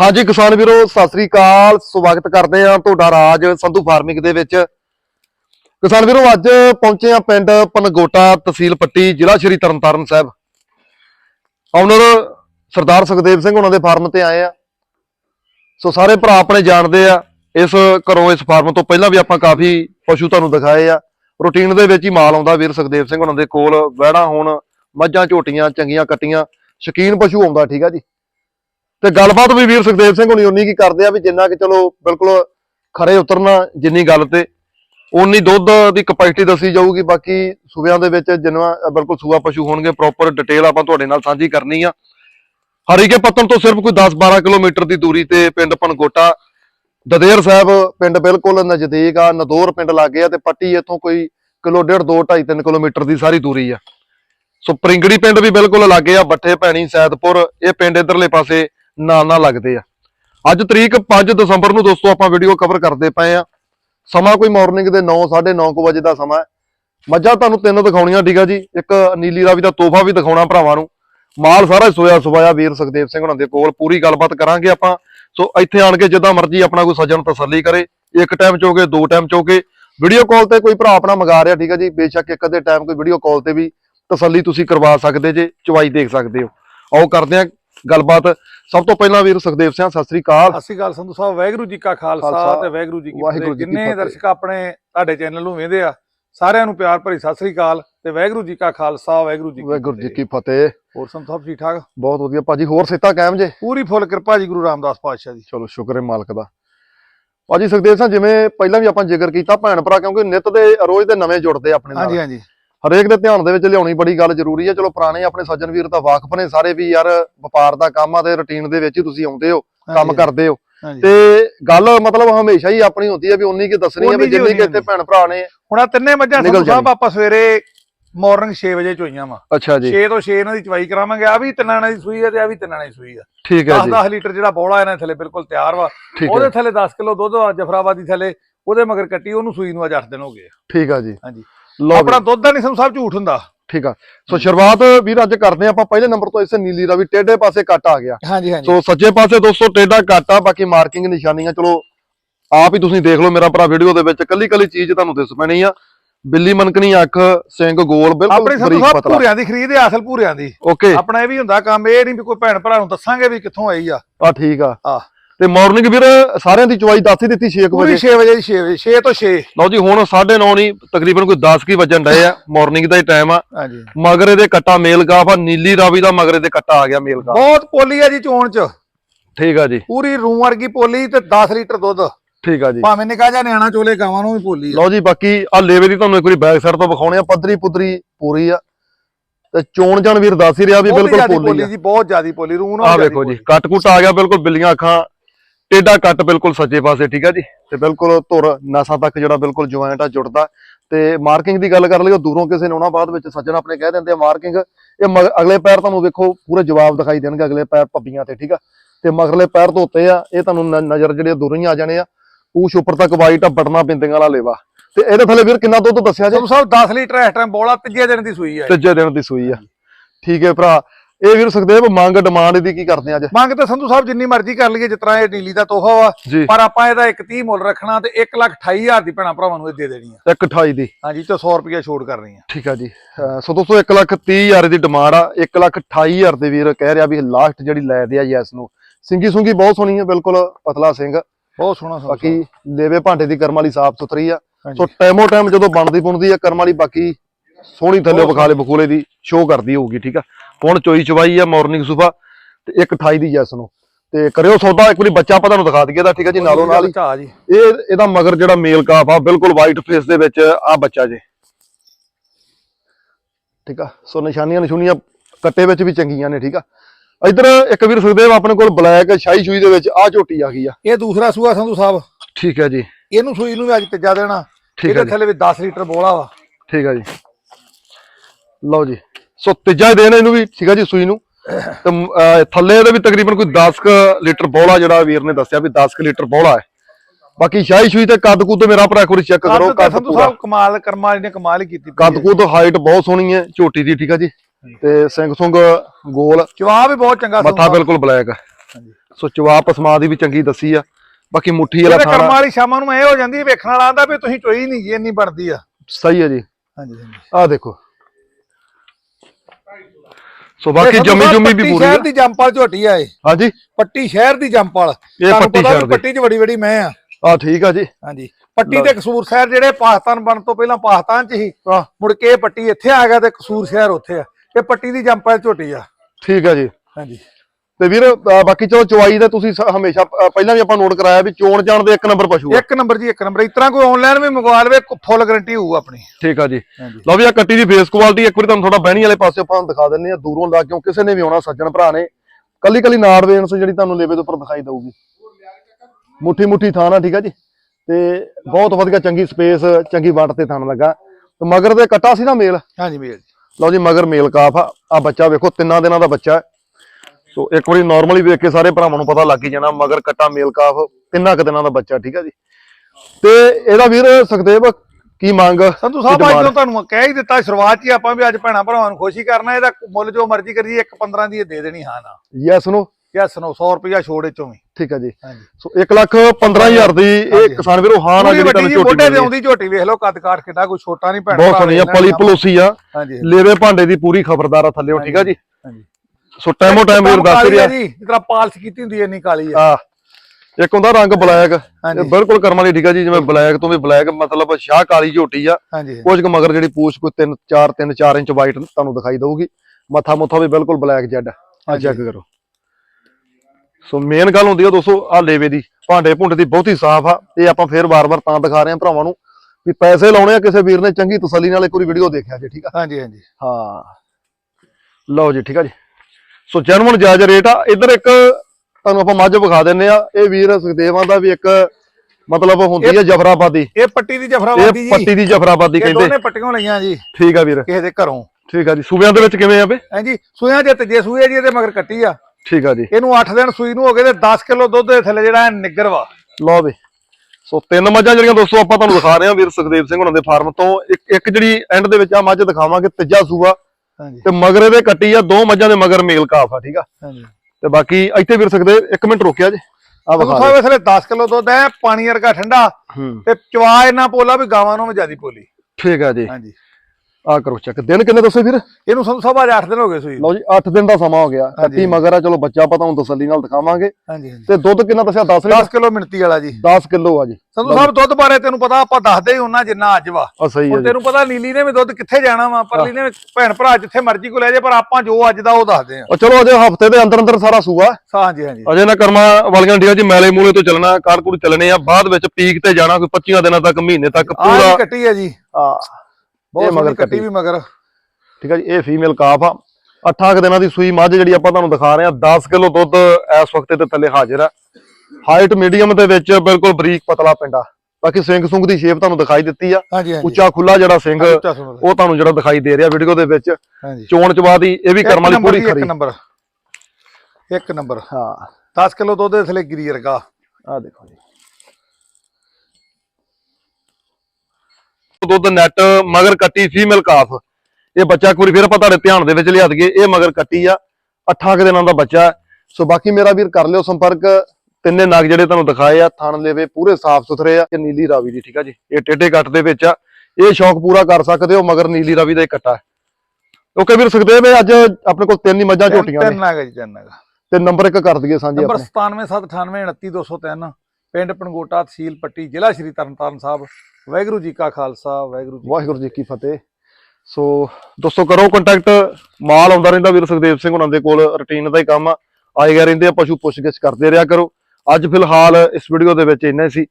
ਹਾਂਜੀ ਕਿਸਾਨ ਵੀਰੋ, ਸਤਿ ਸ੍ਰੀ ਅਕਾਲ। ਸਵਾਗਤ ਕਰਦੇ ਹਾਂ ਤੁਹਾਡਾ ਰਾਜ ਸੰਧੂ ਫਾਰਮਿੰਗ ਦੇ ਵਿੱਚ। ਕਿਸਾਨ ਵੀਰੋ, ਅੱਜ ਪਹੁੰਚੇ ਆ ਪਿੰਡ ਪਨਗੋਟਾ ਤਹਿਸੀਲ ਪੱਟੀ, ਜ਼ਿਲ੍ਹਾ ਸ਼੍ਰੀ ਤਰਨਤਾਰਨ ਸਾਹਿਬ। ਆਨਰ ਸਰਦਾਰ ਸੁਖਦੇਵ ਸਿੰਘ ਉਹਨਾਂ ਦੇ ਫਾਰਮ ਤੇ ਆਏ ਆ। ਸੋ ਸਾਰੇ ਭਰਾ ਆਪਣੇ ਜਾਣਦੇ ਆ, ਇਸ ਘਰੋਂ ਇਸ ਫਾਰਮ ਤੋਂ ਪਹਿਲਾਂ ਵੀ ਆਪਾਂ ਕਾਫੀ ਪਸ਼ੂ ਤੁਹਾਨੂੰ ਦਿਖਾਏ ਆ। ਰੂਟੀਨ ਦੇ ਵਿੱਚ ਹੀ ਮਾਲ ਆਉਂਦਾ ਵੀਰ ਸੁਖਦੇਵ ਸਿੰਘ ਉਹਨਾਂ ਦੇ ਕੋਲ। ਵਹਿੜਾ ਹੋਣ, ਮੱਝਾਂ ਝੋਟੀਆਂ, ਚੰਗੀਆਂ ਕੱਟੀਆਂ, ਸ਼ਕੀਨ ਪਸ਼ੂ ਆਉਂਦਾ, ਠੀਕ ਆ ਜੀ? ਤੇ ਗੱਲਬਾਤ ਵੀ ਵੀਰ ਸੁਖਦੇਵ ਸਿੰਘ ਹੁਣੀ ਉਨੀ ਕੀ ਕਰਦੇ ਆ ਵੀ ਜਿੰਨਾ ਕਿ ਚਲੋ ਬਿਲਕੁਲ ਖਰੇ ਉਤਰਨਾ ਜਿੰਨੀ ਗੱਲ ਤੇ ਉਨੀ ਦੁੱਧ ਦੀ ਕਪੈਸਿਟੀ ਦੱਸੀ ਜਾਊਗੀ, ਬਾਕੀ ਸੂਬਿਆਂ ਦੇ ਵਿੱਚ ਜਿੰਨਾ ਬਿਲਕੁਲ ਸੂਆ ਪਸ਼ੂ ਹੋਣਗੇ ਪ੍ਰੋਪਰ ਡਿਟੇਲ ਆਪਾਂ ਤੁਹਾਡੇ ਨਾਲ ਸਾਂਝੀ ਕਰਨੀ ਆ। ਹਰੀਕੇ ਪੱਤਨ ਤੋਂ ਸਿਰਫ ਕੋਈ 10-12 ਕਿਲੋਮੀਟਰ ਦੀ ਦੂਰੀ ਤੇ ਪਿੰਡ ਪਨਗੋਟਾ, ਦਦੇਰ ਸਾਹਿਬ ਪਿੰਡ ਬਿਲਕੁਲ ਨਜ਼ਦੀਕ ਆ, ਨਦੌਰ ਪਿੰਡ ਲਾਗੇ ਆ ਤੇ ਪੱਟੀ ਇੱਥੋਂ ਕੋਈ ਕਿਲੋ ਡੇਢ 2 2.5 3 ਕਿਲੋਮੀਟਰ ਦੀ ਸਾਰੀ ਦੂਰੀ ਆ। ਸੋ ਪ੍ਰਿੰਗੜੀ ਪਿੰਡ ਵੀ ਬਿਲਕੁਲ ਲਾਗੇ ਆ, ਬੱਠੇ, ਭੈਣੀ, ਸੈਦਪੁਰ, ਇਹ ਪਿੰਡ ਇਧਰਲੇ ਪਾਸੇ ਨਾਲ ਨਾਲ ਲੱਗਦੇ ਆ। ਅੱਜ ਤਰੀਕ 5 ਦਸੰਬਰ ਨੂੰ ਦੋਸਤੋ ਆਪਾਂ ਵੀਡੀਓ ਕਵਰ ਕਰਦੇ ਪਏ ਆ। ਸਮਾਂ ਕੋਈ ਮਾਰਨਿੰਗ ਦੇ 9 9:30 ਵਜੇ ਦਾ ਸਮਾਂ ਹੈ। ਮੱਝਾਂ ਤੁਹਾਨੂੰ ਤਿੰਨ ਦਿਖਾਉਣੀਆਂ, ਠੀਕ ਆ ਜੀ। ਇੱਕ ਨੀਲੀ ਰਾਵੀ ਦਾ ਤੋਹਫਾ ਵੀ ਦਿਖਾਉਣਾ ਭਰਾਵਾਂ ਨੂੰ। ਮਾਲ ਸਾਰਾ ਸੋਇਆ ਸਵਾਇਆ ਵੀਰ ਸੁਖਦੇਵ ਸਿੰਘ ਉਹਨਾਂ ਦੇ ਕੋਲ। ਪੂਰੀ ਗੱਲਬਾਤ ਕਰਾਂਗੇ ਆਪਾਂ। ਸੋ ਇੱਥੇ ਆਣ ਕੇ ਜਿੱਦਾਂ ਮਰਜ਼ੀ ਆਪਣਾ ਕੋਈ ਸੱਜਣ ਤਸੱਲੀ ਕਰੇ। ਇੱਕ ਟਾਈਮ ਚੋਕੇ ਦੋ ਟਾਈਮ ਚੋਕੇ ਵੀਡੀਓ ਕਾਲ ਤੇ ਕੋਈ ਭਰਾ ਆਪਣਾ ਮੰਗਾ ਰਿਹਾ, ਠੀਕ ਆ ਜੀ। ਬੇਸ਼ੱਕ ਇੱਕ ਅੱਧੇ ਟਾਈਮ ਕੋਈ ਵੀਡੀਓ ਕਾਲ ਤੇ ਵੀ ਤਸੱਲੀ ਤੁਸੀਂ ਕਰਵਾ ਸਕਦੇ ਜੇ ਚਵਾਈ ਦੇਖ ਸਕਦੇ ਹੋ। ਆਓ ਕਰਦੇ ਆ ਗੱਲਬਾਤ। ਸਭ ਤੋਂ ਪਹਿਲਾਂ ਵੀਰ ਸੁਖਦੇਵ ਸਿੰਘ ਸਤਿ ਸ੍ਰੀ ਅਕਾਲ। ਸਤਿ ਸ਼੍ਰੀ ਅਕਾਲ ਸੰਧੂ ਸਾਹਿਬ ਵਾਹਿਗੁਰੂ ਜੀ ਕਾ ਖਾਲਸਾ ਤੇ ਵਾਹਿਗੁਰੂ ਜੀ ਕੀ ਫਤਿਹ। ਜੀ ਜਿੰਨੇ। ਦਰਸ਼ਕ ਆਪਣੇ ਤੁਹਾਡੇ ਚੈਨਲ ਨੂੰ ਵੇਖਦੇ ਆ। ਸਾਰਿਆਂ ਨੂੰ ਪਿਆਰ ਭਰੀ ਸਤਿ ਸ਼੍ਰੀ ਅਕਾਲ ਤੇ ਵਾਹਿਗੁਰੂ ਜੀ ਕਾ ਖਾਲਸਾ ਵਾਹਿਗੁਰੂ ਜੀ ਕੀ ਵਾਹਿਗੁਰੂ ਜੀ। ਕੀ ਫਤਿਹ। ਹੋਰ ਸੰਧੂ ਸਾਹਿਬ ਠੀਕ ਠਾਕ? ਬਹੁਤ ਵਧੀਆ। ਭਾਜੀ ਹੋਰ ਸਿੱਤਾ ਕਾਇਮ ਜੇ? ਪੂਰੀ ਫੁੱਲ ਕਿਰਪਾ ਜੀ ਗੁਰੂ ਰਾਮਦਾਸ ਪਾਤਸ਼ਾਹ ਦੀ। ਚਲੋ ਸ਼ੁਕਰ ਹੈ ਮਾਲਕ ਦਾ। ਭਾਜੀ ਸੁਖਦੇਵ ਸਿੰਘ ਜਿਵੇਂ ਪਹਿਲਾਂ ਵੀ ਆਪਾਂ ਜ਼ਿਕਰ ਕੀਤਾ ਭੈਣ ਭਰਾ ਕਿਉਂਕਿ ਨਿਤ ਦੇ ਰੋਜ਼ ਦੇ ਨਵੇਂ ਜੁੜਦੇ ਆਪਣੇ ਨਾਲ। ਹਾਂਜੀ ਹਾਂਜੀ। ਹਰੇਕ ਦੇ ਧਿਆਨ ਦੇ ਵਿੱਚ ਲਿਆਉਣੀ ਬੜੀ ਗੱਲ ਜ਼ਰੂਰੀ ਹੈ। ਚਲੋ ਪੁਰਾਣੇ ਆਪਣੇ ਸੱਜਣ ਵੀਰ ਤਾਂ ਵਾਕਫ ਨੇ ਸਾਰੇ ਵੀ ਯਾਰ ਵਪਾਰ ਦਾ ਕੰਮ ਆ ਤੇ ਰੁਟੀਨ ਦੇ ਵਿੱਚ ਹੀ ਤੁਸੀਂ ਆਉਂਦੇ ਹੋ ਕੰਮ ਕਰਦੇ ਹੋ। ਤੇ ਗੱਲ ਮਤਲਬ ਹਮੇਸ਼ਾ ਹੀ ਆਪਣੀ ਹੁੰਦੀ ਹੈ ਵੀ ਉਨੀ ਕੀ ਦੱਸਣੀ ਹੈ ਵੀ ਜਿੰਨੀ ਕਿ ਇੱਥੇ ਭੈਣ ਭਰਾ ਨੇ ਹੁਣ ਆ ਤਿੰਨੇ ਮੱਝਾਂ ਸਾਹਿਬ ਆਪਾਂ ਸਵੇਰੇ ਮਾਰਨਿੰਗ 6 ਵਜੇ ਚੋਈਆਂ ਵਾ। ਅੱਛਾ ਜੀ। 6 ਤੋਂ 6 ਇਹਨਾਂ ਦੀ ਚਵਾਈ ਕਰਾਵਾਂਗੇ ਆ ਵੀ ਤਿੰਨਾਂ ਦੀ ਸੂਈ ਆ ਤੇ ਆ ਵੀ ਤਿੰਨਾਂ ਦੀ ਸੂਈ ਆ। ਠੀਕ ਹੈ 10 ਜੀ। 10 ਲੀਟਰ ਜਿਹੜਾ ਬੋਲਾ ਇਹਨਾਂ ਥੱਲੇ ਬਿਲਕੁਲ ਤਿਆਰ ਵਾ ਉਹਦੇ ਹੈ ਥੱਲੇ 10 ਕਿਲੋ ਦੁੱਧ ਆ ਜਫਰਾਬਾਦੀ ਥੱਲੇ ਉਹਦੇ ਮਗਰ ਕੱਟੀ ਉਹਨੂੰ ਸੂਈ ਨੂੰ ਅੱਜ 8 ਦਿਨ ਹੋ ਗਏ। ਠੀਕ ਆ ਜੀ। ਹਾਂਜੀ। ਆਪਣਾ ਦੁੱਧ ਦਾ ਨਹੀਂ ਸੰਧੂ ਸਾਹਿਬ ਝੂਠ ਹੁੰਦਾ। ਠੀਕ ਆ। ਸੋ ਸ਼ੁਰੂਆਤ ਵੀਰ ਅੱਜ ਕਰਦੇ ਆਪਾਂ ਪਹਿਲੇ ਨੰਬਰ ਤੋਂ ਇਸੇ ਨੀਲੀ ਦਾ ਵੀ ਟੇਢੇ ਪਾਸੇ ਕੱਟ ਆ ਗਿਆ। ਹਾਂਜੀ ਹਾਂਜੀ। ਸੋ ਸੱਜੇ ਪਾਸੇ ਦੋਸਤੋ ਟੇਢਾ ਕੱਟ ਆ ਬਾਕੀ ਮਾਰਕਿੰਗ ਨਿਸ਼ਾਨੀਆਂ ਚਲੋ ਆਪ ਹੀ ਤੁਸੀਂ ਦੇਖ ਲਓ ਮੇਰਾ ਭਰਾ ਵੀਡੀਓ ਦੇ ਵਿੱਚ ਕੱਲੀ ਕੱਲੀ ਚੀਜ਼ ਤੁਹਾਨੂੰ ਦਿਸ ਪੈਣੀ ਆ। ਬਿੱਲੀ ਮਨਕਣੀ ਅੱਖ ਸਿੰਘ ਗੋਲ ਬਿਲਕੁਲ ਬਰੀਕ ਪਤਲਾ। ਭੂਰਿਆਂ ਦੀ ਖਰੀਦ ਹੈ ਅਸਲ ਭੂਰਿਆਂ ਦੀ। ਓਕੇ। ਆਪਣਾ ਇਹ ਵੀ ਹੁੰਦਾ ਕੰਮ ਇਹ ਨਹੀਂ ਵੀ ਕੋਈ ਭੈਣ ਭਰਾ ਨੂੰ ਦੱਸਾਂਗੇ ਵੀ ਕਿੱਥੋਂ ਆਈ ਆ। ਆ ਠੀਕ ਆ। ਆ। ਤੇ ਮਾਰਨਿੰਗ ਵੀਰ ਸਾਰਿਆਂ ਦੀ ਚਵਾਈ ਦੱਸ ਹੀ ਦਿੱਤੀ 6 ਪੂਰੀ ਵਜੇ। 6 ਵਜੇ ਦੀ 6 ਵਜੇ 6 ਤੋਂ 6 ਲਓ ਜੀ ਹੁਣ 9:30 ਨਹੀਂ ਤਕਰੀਬਨ ਕੋਈ 10 ਕੀ ਵੱਜਣ ਡਏ ਆ। ਮਾਰਨਿੰਗ ਦਾ ਹੀ ਟਾਈਮ ਆ। ਹਾਂਜੀ। ਮਗਰ ਇਹਦੇ ਕੱਟਾ ਮੇਲ ਗਾਫ ਆ ਨੀਲੀ ਰਾਵੀ ਦਾ ਮਗਰ ਇਹਦੇ ਕੱਟਾ ਆ ਗਿਆ ਮੇਲ ਗਾਫ। ਬਹੁਤ ਪੋਲੀ ਆ ਜੀ ਚੋਣ ਚ। ਠੀਕ ਆ ਜੀ। ਪੂਰੀ ਰੂਮ ਵਰਗੀ ਪੋਲੀ ਤੇ 10 ਲੀਟਰ ਦੁੱਧ। ਠੀਕ ਆ ਜੀ। ਭਾਵੇਂ ਨਿਕਾ ਜਾ ਨਿਆਣਾ ਚੋਲੇ ਗਾਵਾਂ ਨੂੰ ਵੀ ਪੋਲੀ ਆ। ਲਓ ਜੀ ਬਾਕੀ ਆ ਲੇਵੇ ਦੀ ਤੁਹਾਨੂੰ ਇੱਕ ਵਾਰੀ ਬੈਕ ਸਾਈਡ ਤੋਂ ਵਿਖਾਉਣੇ ਆ ਪੱਧਰੀ ਪੁੱਧਰੀ ਪੂਰੀ ਆ। ਤੇ ਚੋਣ ਜਾਣ ਵੀਰ ਦੱਸ ਹੀ ਰਿਹਾ ਵੀ ਬਿਲਕੁਲ ਪੋਲੀ ਆ। ਜੀ ਬਹੁਤ ਜ਼ਿਆਦੀ ਪੋਲੀ ਰੂਮ ਨਾਲ ਆ ਵੇਖੋ ਜੀ। ਕੱਟ ਕੁੱਟ ਆ ਗਿਆ ਬਿਲਕੁਲ ਬਿੱਲੀਆਂ ਅੱਖਾਂ ਟੇਡਾ ਕੱਟ ਬਿਲਕੁਲ ਸੱਜੇ ਪਾਸੇ ਠੀਕ ਆ ਜੀ? ਤੇ ਬਿਲਕੁਲ ਧੁਰ ਨਾਸਾਂ ਤੱਕ ਜਿਹੜਾ ਬਿਲਕੁਲ ਜੁਆਇੰਟ ਆ ਜੁੜਦਾ। ਤੇ ਮਾਰਕਿੰਗ ਦੀ ਗੱਲ ਕਰ ਲਈਓ ਦੂਰੋਂ ਕਿਸੇ ਨੇ ਆਉਣਾ ਬਾਅਦ ਵਿੱਚ ਸੱਜਣ ਆਪਣੇ ਕਹਿ ਦਿੰਦੇ ਆ ਮਾਰਕਿੰਗ ਇਹ ਅਗਲੇ ਪੈਰ ਤੁਹਾਨੂੰ ਵੇਖੋ ਪੂਰੇ ਜਵਾਬ ਦਿਖਾਈ ਦੇਣਗੇ ਅਗਲੇ ਪੈਰ ਪੱਬੀਆਂ ਤੇ ਠੀਕ ਆ? ਤੇ ਮਗਰਲੇ ਪੈਰ ਤੋਂ ਉੱਤੇ ਆ ਇਹ ਤੁਹਾਨੂੰ ਨਜ਼ਰ ਜਿਹੜੇ ਦੂਰੋਂ ਹੀ ਆ ਜਾਣੇ ਆ। ਪੂਛ ਉੱਪਰ ਤੱਕ ਵਾਈਟ ਆ ਬਟਨਾ ਬਿੰਦੀਆਂ ਵਾਲਾ ਲੇਵਾ। ਤੇ ਇਹਦੇ ਥੱਲੇ ਵੀਰ ਕਿੰਨਾ ਦੁੱਧ ਦੱਸਿਆ ਜੀ? ਸਾਹਿਬ 10 ਲੀਟਰ ਇਸ ਟਾਈਮ ਬੋਲਾ ਤੀਜੇ ਦਿਨ ਦੀ ਸੂਈ ਆ। ਤੀਜੇ ਦਿਨ ਦੀ ਸੂਈ ਆ। ਠੀਕ ਹੈ ਭਰਾ ਇਹ ਵੀਰ ਸੁਖਦੇਵ ਮੰਗ ਡਿਮਾਂਡ ਦੀ ਕੀ ਕਰਦੇ ਆ ਅੱਜ। ਮੰਗ ਤੇ ਸੰਧੂ ਸਾਹਿਬ ਜਿੰਨੀ ਮਰਜ਼ੀ ਕਰ ਲਈਏ ਜਿਤਨਾ ਇਹ ਨੀਲੀ ਦਾ ਤੋਹਫਾ ਵਾ ਪਰ ਆਪਾਂ ਇਹਦਾ 130 ਮੁੱਲ ਰੱਖਣਾ ਤੇ 1 ਲੱਖ 28000 ਦੀ ਭੈਣਾ ਭਰਾਵਾਂ ਨੂੰ ਇਹ ਦੇ ਦੇਣੀ ਆ। 128 ਦੀ। ਹਾਂਜੀ ਤੇ 100 ਰੁਪਏ ਛੋੜ ਕਰਨੀ ਆ। ਠੀਕ ਆ ਜੀ। ਸੋ ਦੋਸਤੋ 1 ਲੱਖ 30 ਹਜ਼ਾਰ ਦੀ ਡਿਮਾਂਡ ਆ 1 ਲੱਖ 28 ਹਜ਼ਾਰ ਦੇ ਵੀਰ ਕਹਿ ਰਿਹਾ ਵੀ ਲਾਸਟ ਜਿਹੜੀ ਲੈ ਦੇ ਆ ਯੈਸ ਨੂੰ। ਸਿੰਗੀ ਸੁੰਗੀ ਬਹੁਤ ਸੋਹਣੀ ਹੈ ਬਿਲਕੁਲ ਪਤਲਾ ਸਿੰਘ। ਬਹੁਤ ਸੋਹਣਾ ਬਾਕੀ ਲੇਵੇ ਭਾਂਡੇ ਦੀ ਕਰਮ ਵਾਲੀ ਸਾਫ਼ ਸੁਥਰੀ ਆ। ਸੋ ਟਾਈਮੋ ਟਾਈਮ ਜਦੋਂ ਬਣਦੀ ਬਣਦੀ ਆ ਕਰਮ ਵਾਲੀ ਬਾਕੀ ਸੋਹਣੀ ਥੱਲੇ ਬਖਾਲੇ ਬਖੂਲੇ ਦੀ ਸ਼ੋਅ ਕਰਦੀ ਹੋਊਗੀ ਠੀਕ ਆ। ਹੁਣ ਚੋਈ ਚਵਾਈ ਆ ਮਾਰਨਿੰਗ ਸੁਬਾ ਤੇ 128 ਦੀ ਯੈਸ ਨੂੰ। ਤੇ ਕਰਿਓ ਸੌਦਾ ਇੱਕ ਵਾਰੀ ਬੱਚਾ ਆਪਾਂ ਤੁਹਾਨੂੰ ਦਿਖਾ ਦਈਏ ਦਾ ਠੀਕ ਆ ਜੀ ਨਾਲੋਂ ਨਾਲ ਹੀ। ਇਹ ਇਹਦਾ ਮਗਰ ਜਿਹੜਾ ਮੇਲ ਕਾਫ ਆ ਬਿਲਕੁਲ ਵਾਈਟ ਫੇਸ ਦੇ ਵਿੱਚ ਆ ਬੱਚਾ ਜੇ। ਠੀਕ ਆ ਸੋ ਨਿਸ਼ਾਨੀਆਂ ਨਿਸ਼ੂਨੀਆਂ ਕੱਟੇ ਵਿੱਚ ਵੀ ਚੰਗੀਆਂ ਨੇ ਠੀਕ ਆ। ਇਧਰ ਇੱਕ ਵੀਰ ਸੁਖਦੇਵ ਆਪਣੇ ਕੋਲ ਬਲੈਕ ਸ਼ਾਹੀ ਸ਼ੂਈ ਦੇ ਵਿੱਚ ਆ ਝੋਟੀ ਆ ਗਈ ਆ। ਇਹ ਦੂਸਰਾ ਸੂਆ ਸੰਧੂ ਸਾਹਿਬ। ਠੀਕ ਹੈ ਜੀ। ਇਹਨੂੰ ਸੂਈ ਨੂੰ ਵੀ ਅੱਜ ਤੀਜਾ ਦੇਣਾ। ਹੈ ਇਹਦੇ ਥੱਲੇ ਵੀ 10 ਲੀਟਰ ਬੋਲਾ ਵਾ। ਠੀਕ ਆ ਜੀ। ਲਓ ਜੀ। ਸੋ ਤੀਜਾ ਹੀ ਦੇਣ ਇਹਨੂੰ ਵੀ ਆ ਜੀ ਸੂਈ ਨੂੰ। ਤੇ ਅਹ ਥੱਲੇ ਇਹਦੇ ਵੀ ਤਕਰੀਬਨ ਕੋਈ 10 ਕੁ ਲੀਟਰ ਬੋਲਾ ਜਿਹੜਾ ਵੀਰ ਨੇ ਦੱਸਿਆ ਵੀ 10 ਕੁ ਲੀਟਰ ਬੋਲਾ ਹੈ। ਬਾਕੀ ਸ਼ਾਹੀ ਸ਼ੂਈ ਤੇ ਕੱਦ ਕੁੱਦ ਮੇਰਾ ਭਰਾ ਇੱਕ ਵਾਰੀ ਚੈੱਕ ਕਰੋ ਕੱਦ ਸੰਧੂ ਪੂਰਾ ਸਾਹਿਬ ਕਮਾਲ ਕਰਮਾ ਨੇ ਕਮਾਲ ਹੀ ਕੀਤੀ ਕੱਦ ਕੁੱਦ ਹਾਈਟ ਬਹੁਤ ਸੋਹਣੀ ਹੈ ਝੋਟੀ ਦੀ ਠੀਕ ਆ ਜੀ। ਤੇ ਸਿੰਘ ਸੁੰਗ ਗੋਲ। ਜਵਾਬ ਵੀ ਬਹੁਤ ਚੰਗਾ ਮੱਥਾ। ਬਿਲਕੁਲ ਬਲੈਕ ਹਾਂਜੀ। ਸੋ ਜਵਾਬ ਪਸਮਾ ਦੀ ਵੀ ਚੰਗੀ ਦੱਸੀ ਆ। ਬਾਕੀ ਮੁੱਠੀ ਵਾਲਾ ਇਹਦੇ ਕਰਮਾਂ ਥਾਣਾ ਵਾਲੀ ਸ਼ਾਮਾਂ ਨੂੰ ਇਹ ਹੋ ਜਾਂਦੀ ਵੇਖਣ ਵਾਲਾ ਆਂਦਾ ਵੀ ਤੁਸੀਂ ਚੋਈ ਨਹੀਂ ਜੀ ਇੰਨੀ ਬਣਦੀ ਆ। ਸਹੀ ਹੈ ਜੀ। ਹਾਂਜੀ ਹਾਂਜੀ। ਆਹ ਦੇਖੋ। ਸੋ ਬਾਕੀ ਜੰਮੀ ਜੁਮੀ ਵੀ ਪੂਰੀ ਸ਼ਹਿਰ ਦੀ ਜੰਪਾਲ ਝੋਟੀ ਆ ਇਹ। ਹਾਂਜੀ। ਪੱਟੀ ਸ਼ਹਿਰ ਦੀ ਜੰਪਾਲ ਇਹ ਤੁਹਾਨੂੰ ਪਤਾ ਵੀ ਸ਼ਹਿਰ ਦੀ। ਪੱਟੀ 'ਚ ਬੜੀ ਬੜੀ ਮੈਂ ਆ। ਆ ਠੀਕ ਆ ਜੀ। ਹਾਂਜੀ। ਪੱਟੀ ਤੇ ਕਸੂਰ ਸ਼ਹਿਰ ਜਿਹੜੇ ਪਾਕਿਸਤਾਨ ਬਣ ਤੋਂ ਪਹਿਲਾਂ ਪਾਕਿਸਤਾਨ 'ਚ ਹੀ। ਮੁੜ ਕੇ ਪੱਟੀ ਇੱਥੇ ਆ ਗਿਆ ਤੇ ਕਸੂਰ ਸ਼ਹਿਰ ਉੱਥੇ ਆ। ਇਹ ਪੱਟੀ ਦੀ ਜੰਪਾਲ ਝੋਟੀ ਆ। ਠੀਕ ਆ ਜੀ। ਹਾਂਜੀ। ਤੇ ਵੀਰ ਬਾਕੀ ਚਲੋ ਚਵਾਈ ਦਾ ਤੁਸੀਂ ਹਮੇਸ਼ਾ ਪਹਿਲਾਂ ਵੀ ਆਪਾਂ ਨੋਟ ਕਰਾਇਆ ਵੀ ਚੋਣ ਜਾਣ ਦੇ ਇੱਕ ਨੰਬਰ ਪਸ਼ੂ ਇੱਕ ਨੰਬਰ ਜੀ ਇੱਕ ਨੰਬਰ ਇਸ ਤਰ੍ਹਾਂ ਕੋਈ ਆਨਲਾਈਨ ਵੀ ਮੰਗਵਾ ਲਵੇ ਫੁੱਲ ਗਾਰੰਟੀ ਹੋਊ ਆਪਣੀ। ਠੀਕ ਆ ਜੀ। ਲਓ ਵੀ ਆ ਕੱਟੀ ਦੀ ਫੇਸ ਕੁਆਲਿਟੀ ਇੱਕ ਵਾਰੀ ਤੁਹਾਨੂੰ ਥੋੜਾ ਬਹਿਣੀ ਵਾਲੇ ਪਾਸੇ ਆਪਾਂ ਦਿਖਾ ਦਿੰਨੇ ਆ ਦੂਰੋਂ ਲਾ ਕਿਉਂ ਕਿਸੇ ਨੇ ਵੀ ਆਉਣਾ ਸੱਜਣ ਭਰਾ ਨੇ। ਕੱਲੀ ਕੱਲੀ ਨਾੜ ਵੇਨਸ ਜਿਹੜੀ ਤੁਹਾਨੂੰ ਲੇਵੇ ਦੇ ਉੱਪਰ ਦਿਖਾਈ ਦਊਗੀ। ਮੁੱਠੀ ਮੁੱਠੀ ਥਾਂ ਆ ਠੀਕ ਆ ਜੀ। ਤੇ ਬਹੁਤ ਵਧੀਆ ਚੰਗੀ ਸਪੇਸ ਚੰਗੀ ਵੱਟ ਤੇ ਥਣ ਲੱਗਾ। ਤੇ ਮਗਰ ਦੇ ਕੱਟਾ ਸੀ ਨਾ ਮੇਲ? ਹਾਂਜੀ ਜੀ। ਲਓ ਜੀ ਮਗਰ ਮੇਲ ਕਾਫ ਆ। ਆ ਬੱਚਾ ਵੇਖੋ ਤਿੰਨਾਂ ਦਿਨਾਂ ਦਾ ਬੱਚਾ। ਹੈ ਸੋ ਇੱਕ ਵਾਰੀ ਨਾਰਮਲੀ ਵੇਖ ਕੇ ਸਾਰੇ ਭਰਾਵਾਂ ਨੂੰ ਪਤਾ ਲੱਗ ਹੀ ਜਾਣਾ ਮਗਰ ਕੱਟਾ ਮੇਲ ਕਾਫ ਤਿੰਨਾਂ ਕੁ ਦਿਨਾਂ ਦਾ ਬੱਚਾ ਠੀਕ ਆ ਜੀ? ਤੇ ਇਹਦਾ ਵੀਰ ਸੁਖਦੇਵ ਕੀ ਮੰਗ? ਸੰਧੂ ਸਾਹਿਬ ਅੱਜ? ਤੋਂ ਤੁਹਾਨੂੰ ਕਹਿ ਹੀ ਦਿੱਤਾ ਸ਼ੁਰੂਆਤ ਹੀ ਆਪਾਂ ਵੀ ਅੱਜ ਭੈਣਾ ਭਰਾਵਾਂ ਨੂੰ ਖੁਸ਼ੀ ਕਰਨਾ ਇਹਦਾ ਮੁੱਲ ਜੋ ਮਰਜ਼ੀ ਕਰੀਏ ਇੱਕ 15 ਦੀ ਇਹ ਦੇ ਦੇਣੀ ਹਾਂ ਨਾ। ਯੈਸ ਨੋ ਯਸ ਨੋ 100 ਰੁਪਇਆ ਛੋੜ ਚੋਂ ਵੀ। ਠੀਕ ਆ ਜੀ। ਸੋ 1 ਲੱਖ 15000 ਦੀ ਇਹ। ਕਿਸਾਨ ਵੀਰੋ ਹਾਂ ਨਾ ਜਿਹੜੀ ਤੁਹਾਨੂੰ ਝੋਟੀ ਮੋਢੇ ਤੇ ਹੈ। ਆਉਂਦੀ ਝੋਟੀ ਵੇਖ ਲਓ ਕੱਦ ਕਾਠ ਕਿੱਡਾ ਕੋਈ ਛੋਟਾ ਨਹੀਂ ਭੈਣ ਬਹੁਤ ਸੋਹਣੀ ਆ ਪਲੀ। ਪਲੋਸੀ ਆ। ਲੇਵੇ ਭਾਂਡੇ ਦੀ ਪੂਰੀ ਖਬਰਦਾਰ ਆ ਥੱਲੇੋਂ ਠੀਕ ਆ ਜੀ? ਹਾਂਜੀ। ਸੋ ਟਾਈਮੋ ਟਾਈਮ ਵੀਰ ਦੱਸ ਰਿਹਾ। ਜੀ ਤਰ੍ਹਾਂ ਪਾਲਿਸ਼ ਕੀਤੀ ਹੁੰਦੀ ਐ ਇੰਨੀ ਕਾਲੀ ਆ ਆ ਇੱਕ ਹੁੰਦਾ ਰੰਗ ਬਲੈਕ। ਇਹ ਬਿਲਕੁਲ ਕਰਮ ਵਾਲੀ ਠੀਕ ਆ ਜੀ ਜਿਵੇਂ ਬਲੈਕ ਤੋਂ ਵੀ ਬਲੈਕ ਮਤਲਬ ਸ਼ਾਹ ਕਾਲੀ ਝੋਟੀ ਆ। ਕੁਝ ਕੁ ਮਗਰ ਜਿਹੜੀ ਪੂਛ ਕੋਈ 3 4 3 4 ਇੰਚ ਵਾਈਟ ਤੁਹਾਨੂੰ ਦਿਖਾਈ ਦਊਗੀ। ਮੱਥਾ ਮੁੱਥਾ ਵੀ ਬਿਲਕੁਲ ਬਲੈਕ ਜੈਡ ਆ। ਚੈੱਕ ਕਰੋ। ਸੋ ਮੇਨ ਗੱਲ ਹੁੰਦੀ ਆ ਦੋਸਤੋ ਆ ਲੇਵੇ ਦੀ ਭਾਂਡੇ ਭੁੰਡੇ ਦੀ ਬਹੁਤੀ ਸਾਫ਼ ਆ। ਇਹ ਆਪਾਂ ਫੇਰ ਵਾਰ-ਵਾਰ ਤਾਂ ਦਿਖਾ ਰਹੇ ਆ ਭਰਾਵਾਂ ਨੂੰ ਵੀ ਪੈਸੇ ਲਾਉਣੇ ਆ ਕਿਸੇ ਵੀਰ ਨੇ ਚੰਗੀ ਤਸੱਲੀ ਨਾਲ ਇੱਕ ਵਾਰੀ ਵੀਡੀਓ ਦੇਖਿਆ ਜੇ ਠੀਕ ਆ? ਹਾਂਜੀ ਹਾਂਜੀ। ਹਾਂ। ਲਓ ਜੀ ਠੀਕ ਆ ਜੀ। ਸੋ ਜਨਮਨ ਜਾਇਜ਼ ਰੇਟ ਆ। ਇੱਧਰ ਇੱਕ ਤੁਹਾਨੂੰ ਆਪਾਂ ਮੱਝ ਵਿਖਾ ਦਿੰਨੇ ਆ। ਇਹ ਵੀਰ ਸੁਖਦੇਵਾਂ ਦਾ ਵੀ ਇੱਕ ਮਤਲਬ ਹੁੰਦੀ ਆ ਜਫਰਾਬਾਦੀ। ਇਹ ਪੱਟੀ ਦੀ ਜਫਰਾਬਾਦੀ ਇਹ ਜੀ। ਪੱਟੀ ਦੀ ਜਫਰਾਬਾਦੀ ਕਹਿੰਦੇ। ਦੋਨੇ ਪੱਟੀਆਂ ਲਈਆਂ ਜੀ। ਠੀਕ ਆ ਵੀਰ। ਕਿਸੇ ਦੇ ਘਰੋਂ। ਠੀਕ ਆ ਜੀ। ਸੂਬਿਆਂ ਦੇ ਵਿੱਚ ਕਿਵੇਂ ਆ ਬੇ ਹਾਂਜੀ ਸੂਈਆਂ ਜੇ ਤੀਜੇ ਸੂਏ ਜੀ ਇਹਦੇ ਮਗਰ ਕੱਟੀ ਆ। ਠੀਕ ਆ ਜੀ। ਇਹਨੂੰ 8 ਦਿਨ ਸੂਈ ਨੂੰ ਹੋ ਗਏ ਤੇ 10 ਕਿਲੋ ਦੁੱਧ ਦੇ ਥੱਲੇ ਜਿਹੜਾ ਨਿੱਗਰ ਵਾ। ਲਓ ਬੇ ਸੋ ਤਿੰਨ ਮੱਝਾਂ ਜਿਹੜੀਆਂ ਦੋਸਤੋ ਆਪਾਂ ਤੁਹਾਨੂੰ ਦਿਖਾ ਰਹੇ ਆ ਵੀਰ ਸੁਖਦੇਵ ਸਿੰਘ ਹੁਣਾਂ ਦੇ ਫਾਰਮ ਤੋਂ। ਇੱਕ ਇੱਕ ਜਿਹੜੀ ਐਂਡ ਦੇ ਵਿੱਚ ਆ ਮੱਝ ਦਿਖਾਵਾਂਗੇ ਤੀਜਾ ਸੂਆ। ਤੇ ਮਗਰ ਇਹਦੇ ਕੱਟੀ ਆ ਦੋ ਮੱਝਾਂ ਦੇ ਮਗਰ ਮੇਲ ਕਾਫ ਆ ਠੀਕ ਆ? ਹਾਂਜੀ। ਤੇ ਬਾਕੀ ਇੱਥੇ ਵੀਰ ਸੁਖਦੇਵ ਇੱਕ ਮਿੰਟ ਰੁਕਿਆ ਜੀ। ਆ ਵਿਖਾ ਸਾਹਿਬ ਇਸ ਵੇਲੇ 10 ਕਿਲੋ ਦੁੱਧ ਹੈ ਪਾਣੀ ਵਰਗਾ ਠੰਡਾ ਤੇ ਚਵਾ ਇੰਨਾ ਪੋਲਾ ਵੀ ਗਾਵਾਂ ਨੂੰ ਵੀ ਜਿਆਦੀ ਪੋਲੀ। ਠੀਕ ਆ ਜੀ। ਹਾਂਜੀ। ਆ ਕਰੋ ਚੈੱਕ ਦਿਨ ਕਿੰਨੇ ਦੱਸੋ ਵੀਰ? ਇਹਨੂੰ ਸਾਹਿਬ ਅੱਜ 8 ਦਿਨ ਹੋ ਗਏ ਸੂਈ। ਲਓ ਜੀ 8 ਦਿਨ ਦਾ ਸਮਾਂ ਹੋ ਗਿਆ। ਕੱਟੀ ਮਗਰ ਆ ਚਲੋ ਬੱਚਾ ਆਪਾਂ ਤੁਹਾਨੂੰ ਤਸੱਲੀ ਨਾਲ ਦਿਖਾਵਾਂਗੇ। ਹਾਂਜੀ ਹਾਂਜੀ। ਤੇ ਦੁੱਧ ਕਿੰਨਾ ਦੱਸਿਆ? 10 10 ਲੀਟਰ ਕਿਲੋ ਮਿਣਤੀ ਵਾਲਾ ਜੀ। 10 ਕਿਲੋ ਆ ਜੀ। ਸੰਧੂ ਸਾਹਿਬ ਦੁੱਧ ਬਾਰੇ ਤੈਨੂੰ ਪਤਾ ਆਪਾਂ ਦੱਸਦੇ ਹੀ ਉਹਨਾਂ ਜਿੰਨਾ ਅੱਜ ਵਾ। ਆ ਸਹੀ ਹੈ ਹੁਣ ਜੀ। ਤੈਨੂੰ ਪਤਾ ਨੀਲੀ ਨੇ ਵੀ ਦੁੱਧ ਕਿੱਥੇ ਜਾਣਾ ਵਾ ਪਰਲੀ ਨੇ ਭੈਣ ਭਰਾ ਜਿੱਥੇ ਮਰਜ਼ੀ ਕੋ ਲੈ ਜਾ ਪਰ ਆਪਾਂ ਜੋ ਅੱਜ ਦਾ ਉਹ ਦੱਸਦੇ ਆ। ਚਲੋ ਅਜੇ ਹਫ਼ਤੇ ਦੇ ਅੰਦਰ ਅੰਦਰ ਸਾਰਾ ਸੂਆ। ਹਾਂਜੀ ਹਾਂਜੀ। ਅਜੇ ਨਾ ਕਰਮਾ ਵਾਲੀਆਂ ਡੀਆਂ ਜੀ ਮੈਲੇ ਮੂਲੇ ਤੋਂ ਚੱਲਣਾ ਕਾਰਕੂੜ ਚੱਲਣੇ ਆ। ਬਾਅਦ ਵਿੱਚ ਪੀਕ ਤੇ ਜਾਣਾ ਕੋਈ 25 ਦਿਨਾਂ ਤੱਕ ਮਹੀਨੇ ਤੱਕ ਪੂਰਾ ਕੱਟੀ ਹੈ ਜੀ। ਆ ਬਹੁਤ ਮਗਰ ਕੱਟੀ। ਵੀ ਮਗਰ। ਠੀਕ ਹੈ ਜੀ ਇਹ ਫੀਮੇਲ ਕਾਫ ਆ। 8 ਦਿਨਾਂ ਦੀ ਸੂਈ ਮੱਝ ਜਿਹੜੀ ਆਪਾਂ ਤੁਹਾਨੂੰ ਦਿਖਾ ਰਹੇ ਆ 10 ਕਿਲੋ ਦੁੱਧ ਇਸ ਵਕਤ ਤੇ ਥੱਲੇ ਹਾਜ਼ਰ ਆ। ਹਾਈਟ ਮੀਡੀਅਮ ਦੇ ਵਿੱਚ ਬਿਲਕੁਲ ਬਰੀਕ ਪਤਲਾ ਪਿੰਡਾ। ਬਾਕੀ ਸਿੰਗ ਸੁੰਗ ਦੀ ਸ਼ੇਪ ਤੁਹਾਨੂੰ ਦਿਖਾਈ ਦਿੱਤੀ ਆ। ਉੱਚਾ ਖੁੱਲਾ ਜਿਹੜਾ ਸਿੰਘ ਉਹ ਤੁਹਾਨੂੰ ਜਿਹੜਾ ਦਿਖਾਈ ਦੇ ਰਿਹਾ ਵੀਡੀਓ ਦੇ ਵਿੱਚ। ਚੋਣ ਚਵਾ ਦੀ ਇਹ ਵੀ ਕਰਮ ਵਾਲੀ ਪੂਰੀ ਇੱਕ ਖਰੀ। ਨੰਬਰ। ਇੱਕ ਨੰਬਰ। ਹਾਂ। 10 ਕਿਲੋ ਦੁੱਧ ਦੇ ਥਲੇ ਗਿਰੀ ਆ ਦੇਖੋ ਜੀ। ਦੁੱਧ ਨੈਟ ਮਗਰ ਕੱਟੀ ਫੀਮੇਲ ਕਾਫ ਇਹ ਬੱਚਾ ਇੱਕ ਵਾਰੀ ਫਿਰ ਆਪਾਂ ਤੁਹਾਡੇ ਧਿਆਨ ਦੇ ਵਿੱਚ ਲਿਆ ਦਈਏ ਇਹ ਮਗਰ ਕੱਟੀ ਆ 8 ਕੁ ਦਿਨਾਂ ਦਾ ਬੱਚਾ। ਸੋ ਬਾਕੀ ਮੇਰਾ ਵੀਰ ਕਰ ਲਿਓ ਸੰਪਰਕ ਤਿੰਨੇ ਨਗ ਜਿਹੜੇ ਤੁਹਾਨੂੰ ਦਿਖਾਏ ਆ ਥਣ ਲੇਵੇ ਪੂਰੇ ਸਾਫ਼ ਸੁਥਰੇ ਆ ਇਹ ਨੀਲੀ ਰਾਵੀ ਦੀ ਠੀਕ ਆ ਜੀ। ਇਹ ਟੇਢੇ ਕੱਟ ਦੇ ਵਿੱਚ ਆ ਇਹ ਸ਼ੌਕ ਪੂਰਾ ਕਰ ਸਕਦੇ ਹੋ ਮਗਰ ਨੀਲੀ ਰਾਵੀ ਦਾ ਹੀ ਕੱਟਾ ਹੈ। ਓਕੇ ਵੀਰ ਸੁਖਦੇਵ ਅੱਜ ਆਪਣੇ ਕੋਲ ਤਿੰਨ ਹੀ ਮੱਝਾਂ ਝੋਟੀਆਂ ਨੇ। ਤਿੰਨ ਹੈਗਾ ਜੀ ਤਿੰਨ ਹੈਗਾ ਤੇ ਨੰਬਰ ਇੱਕ ਕਰ ਦਈਏ ਸਾਂਝੇ ਨੰਬਰ ਆਪਣੇ। 9779829203 ਪਿੰਡ ਪਣਗੋਟਾ ਤਹਿਸੀਲ ਪੱਟੀ ਜ਼ਿਲ੍ਹਾ ਸ਼੍ਰੀ ਤਰਨਤਾਰਨ ਸਾਹਿਬ। ਵਾਹਿਗੁਰੂ ਜੀ ਕਾ ਖਾਲਸਾ ਵਾਹਿਗੁਰੂ ਜੀ ਵਾਹਿਗੁਰੂ ਜੀ ਕੀ ਫਤਿਹ। ਸੋ ਦੋਸਤੋ ਕਰੋ ਕੰਟੈਕਟ ਮਾਲ ਆਉਂਦਾ ਰਹਿੰਦਾ ਵੀਰ ਸੁਖਦੇਵ ਸਿੰਘ ਉਹਨਾਂ ਦੇ ਕੋਲ ਰੁਟੀਨ ਦਾ ਹੀ ਕੰਮ ਆ ਆਏ ਗਏ ਰਹਿੰਦੇ ਆ ਪਸ਼ੂ ਪੁੱਛਗਿੱਛ ਕਰਦੇ ਰਿਹਾ ਕਰੋ। ਅੱਜ ਫਿਲਹਾਲ ਇਸ ਵੀਡੀਓ ਦੇ ਵਿੱਚ ਇੰਨਾ ਸੀ।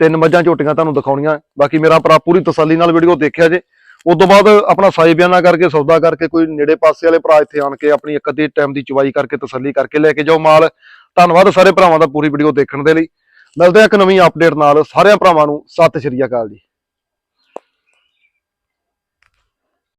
ਤਿੰਨ ਮੱਝਾਂ ਝੋਟੀਆਂ ਤੁਹਾਨੂੰ ਦਿਖਾਉਣੀਆਂ। ਬਾਕੀ ਮੇਰਾ ਭਰਾ ਪੂਰੀ ਤਸੱਲੀ ਨਾਲ ਵੀਡੀਓ ਦੇਖਿਆ ਜੇ। ਉਸ ਤੋਂ ਬਾਅਦ ਆਪਣਾ ਸਾਈ ਬਿਆਨਾ ਕਰਕੇ ਸੌਦਾ ਕਰਕੇ ਕੋਈ ਨੇੜੇ ਪਾਸੇ ਵਾਲੇ ਭਰਾ ਇੱਥੇ ਆਣ ਕੇ ਆਪਣੀ ਇੱਕ ਅੱਧੀ ਟਾਈਮ ਦੀ ਚੁਵਾਈ ਕਰਕੇ ਤਸੱਲੀ ਕਰਕੇ ਲੈ ਕੇ ਜਾਓ ਮਾਲ। ਧੰਨਵਾਦ ਸਾਰੇ ਭਰਾਵਾਂ ਦਾ ਪੂਰੀ ਵੀਡੀਓ ਦੇਖਣ ਦੇ ਲਈ। ਮਿਲਦੇ ਆ ਇੱਕ ਨਵੀਂ ਅਪਡੇਟ ਨਾਲ। ਸਾਰਿਆਂ ਭਰਾਵਾਂ ਨੂੰ ਸਤਿ ਸ਼੍ਰੀ ਅਕਾਲ ਜੀ।